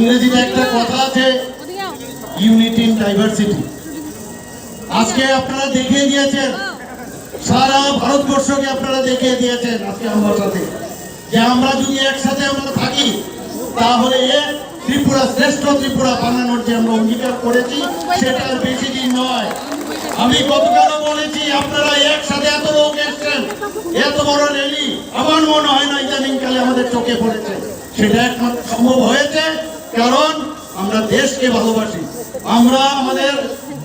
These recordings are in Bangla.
ইংরেজিতে একটা কথা আছে ইউনিটি ইন ডাইভার্সিটি আজকে আপনারা দেখিয়ে দিয়েছেন, সারা ভারতবর্ষকে আপনারা দেখিয়ে দিয়েছেন আজকে আমার সাথে। যে আমরা যদি একসাথে আমরা থাকি, তাহলে ত্রিপুরা, শ্রেষ্ঠ ত্রিপুরা বানানোর যে আমরা অঙ্গীকার করেছি সেটা আর বেশি দিন নয়। আমি গতকালও বলেছি, আপনারা একসাথে এত লোক এসছেন, এত বড় র্যালি। আমার মনে হয় না ইদানিং কালে আমাদের চোখে পড়েছে। সেটা একমাত্র সম্ভব হয়েছে। কারণ আমরা দেশকে ভালোবাসি। আমরা আমাদের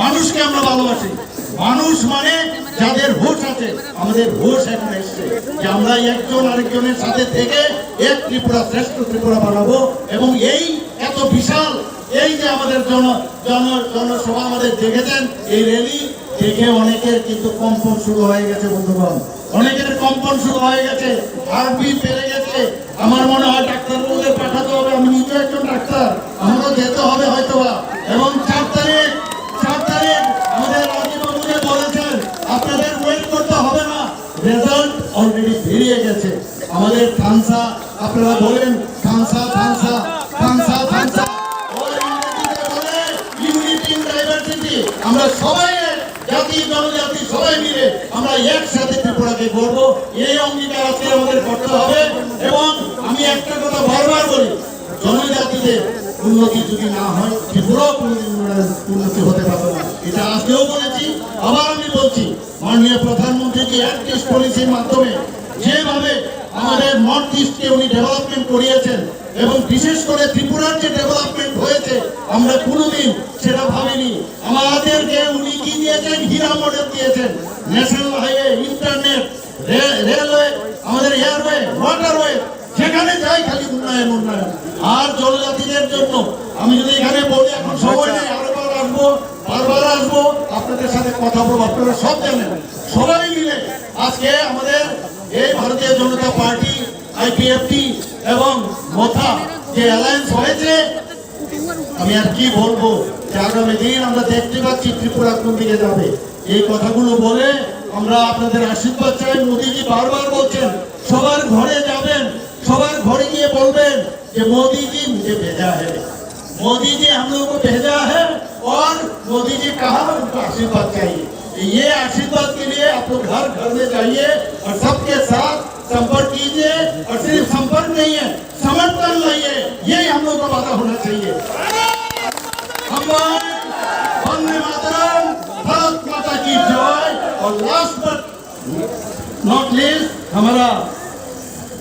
মানুষকে আমরা ভালোবাসি। মানুষ মানে যাদের হুশ আছে, আমাদের হুশ এখন এসছে যে আমরা একজন আরেকজনের সাথে থেকে এক ত্রিপুরা শ্রেষ্ঠ ত্রিপুরা বানাবো এবং এই এত বিশাল, এই যে আমাদের জন জন, জনসভা আমাদের দেখেছেন, এই র্যালি দেখে অনেকের কিন্তু কম্পন শুরু হয়ে গেছে, বন্ধুগণ। অনেকের কম্পন শুরু হয়ে গেছে হার্টবিট বেড়ে গেছে। আমার মনে হয় ডাক্তারবাবুদের পাঠাতে হবে আমি নিজে একজন ডাক্তার আমারও যেতে হবে হয়তোবা। এবং চার তারিখ চার তারিখ আমাদের রাজীববাবু বলেছেন, আপনাদের ওয়েট করতে হবে না। রেজাল্ট অলরেডি বেরিয়ে গেছে। আমাদের থানসা আপনারা বলেন থানসা থানসা থানসা থানসা আমরা সবাই জাতি, জনজাতি, সবাই মিলে আমরা একসাথে ত্রিপুরাকে গড়বো। এই অঙ্গীকার আজকে আমাদের করতে হবে। এবং আমি একটা কথা বারবার বলি জনজাতিদের উন্নতি যদি না হয় ত্রিপুরাও কোনোদিন উন্নতি হতে পারবে না। এটা আজকেও বলেছি, আবার আমি বলছি, মাননীয় প্রধানমন্ত্রী যে অ্যাক্ট পলিসির মাধ্যমে যেভাবে আমাদের নর্থ ইস্টকে উনি ডেভেলপমেন্ট করিয়েছেন এবং বিশেষ করে ত্রিপুরার যে ডেভেলপমেন্ট হয়েছে, আমরা কোনোদিন সেটা ভাবিনি। আমাদেরকে উনি কি দিয়েছেন? হীরা মডেল দিয়েছেন। ন্যাশনাল হাইওয়ে ইন্টারনেট রেলওয়ে আমাদের এয়ারওয়ে ওয়াটারওয়ে যেখানে যাই খালি উন্নয়ন উন্নয়ন। আর জনজাতিদের জন্য। আমি যদি এখানে বলি এখন সময় নেই আরেকবার আসব বারবার আসব আপনাদের সাথে কথা বলব আপনারা সব জানেন। সবাই মিলে আজকে আমাদের এই ভারতীয় জনতা পার্টি আইপিএফটি এবং মোথা যে অ্যালায়েন্স হয়েছে আমি আর কি বলব যে আগামী দিন আমরা দেখতে পাচ্ছি ত্রিপুরা কোন দিকে যাবে। এই কথাগুলো বলে আমরা আপনাদের আশীর্বাদ চাই। মোদীজি বারবার বলছেন সবার ঘরে যাবেন सवार घोड़े ये बोल रहे कि मोदी जी मुझे भेजा है मोदी जी हम लोगों को भेजा है और मोदी जी कहा उनको आशीर्वाद चाहिए ये आशीर्वाद के लिए आप लोग घर में जाइए और सबके साथ संपर्क कीजिए और सिर्फ़ संपर्क नहीं है समर्थन लाइए यही हम लोग का वादा होना चाहिए हम मातरम भारत माता की जय और लास्ट बट नॉट लीस्ट हमारा